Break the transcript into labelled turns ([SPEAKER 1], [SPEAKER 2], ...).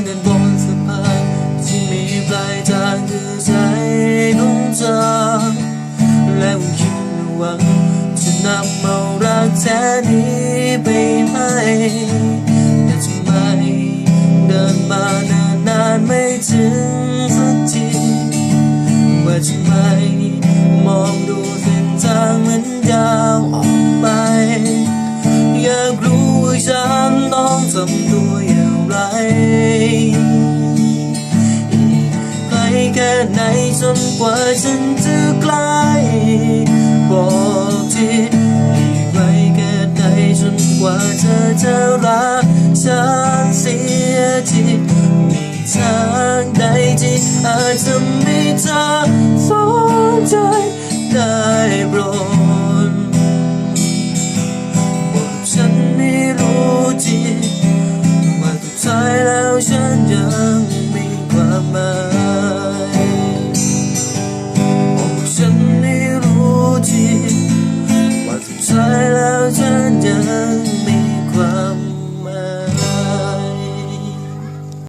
[SPEAKER 1] นเดินบนสะพานที่มีปลายทางคือใจของเธอและคงคิดหวังจะนำเอารักแท้นี้ไปให้แต่ทำไมเดินมานานๆไม่ถึง ไหนจนกว่าฉันจะใกล้บอกทีอีกไกลแค่ไหนจนกว่าเธอจะรักฉันเสียทีมีทางใดที่อาจจะไม่เธอสนใจได้โปรดบอกฉันไม่รู้จริงว่าทุกท้ายแล้วฉันยัง 快乐真的。